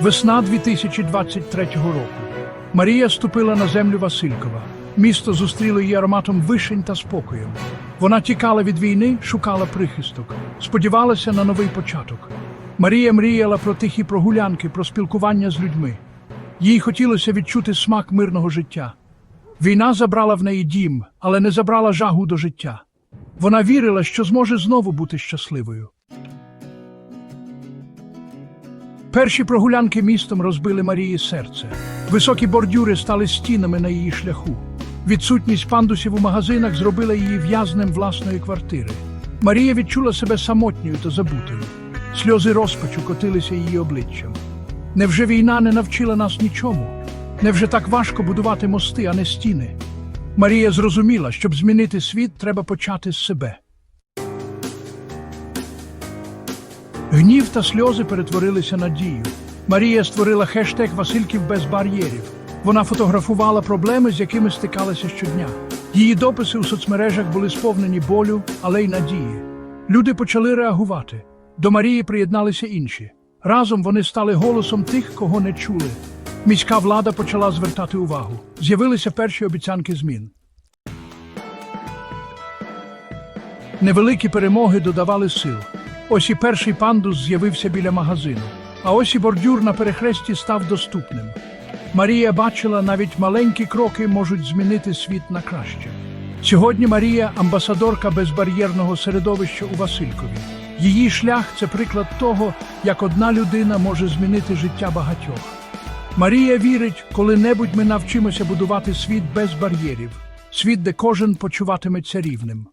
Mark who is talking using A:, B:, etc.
A: Весна 2023 року. Марія ступила на землю Василькова. Місто зустріло її ароматом вишень та спокоєм. Вона тікала від війни, шукала прихисток, сподівалася на новий початок. Марія мріяла про тихі прогулянки, про спілкування з людьми. Їй хотілося відчути смак мирного життя. Війна забрала в неї дім, але не забрала жагу до життя. Вона вірила, що зможе знову бути щасливою. Перші прогулянки містом розбили Марії серце. Високі бордюри стали стінами на її шляху. Відсутність пандусів у магазинах зробила її в'язнем власної квартири. Марія відчула себе самотньою та забутою. Сльози розпачу котилися її обличчям. Невже війна не навчила нас нічому? Невже так важко будувати мости, а не стіни? Марія зрозуміла, щоб змінити світ, треба почати з себе. Гнів та сльози перетворилися на дію. Марія створила хештег Васильків без бар'єрів. Вона фотографувала проблеми, з якими стикалася щодня. Її дописи у соцмережах були сповнені болю, але й надії. Люди почали реагувати. До Марії приєдналися інші. Разом вони стали голосом тих, кого не чули. Міська влада почала звертати увагу. З'явилися перші обіцянки змін. Невеликі перемоги додавали сил. Ось і перший пандус з'явився біля магазину, а ось і бордюр на перехресті став доступним. Марія бачила, навіть маленькі кроки можуть змінити світ на краще. Сьогодні Марія амбасадорка безбар'єрного середовища у Василькові. Її шлях це приклад того, як одна людина може змінити життя багатьох. Марія вірить, коли-небудь ми навчимося будувати світ без бар'єрів, світ, де кожен почуватиметься рівним.